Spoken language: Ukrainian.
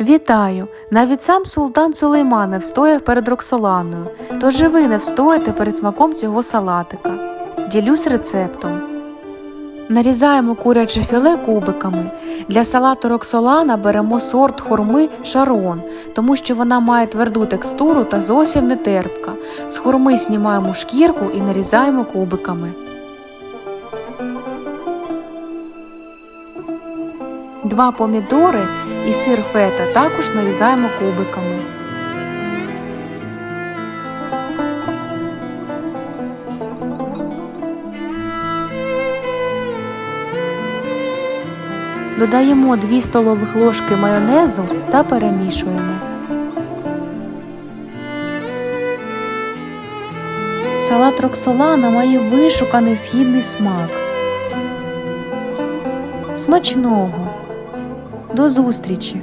Вітаю! Навіть сам султан Сулейман не встояв перед Роксоланою, тож і ви не встоїте перед смаком цього салатика. Ділюсь рецептом. Нарізаємо куряче філе кубиками. Для салату Роксолана беремо сорт хурми шарон, тому що вона має тверду текстуру та зовсім не терпка. З хурми знімаємо шкірку і нарізаємо кубиками. Два помідори і сир фета також нарізаємо кубиками. Додаємо 2 столових ложки майонезу та перемішуємо. Салат Роксолана має вишуканий східний смак. Смачного! До зустрічі!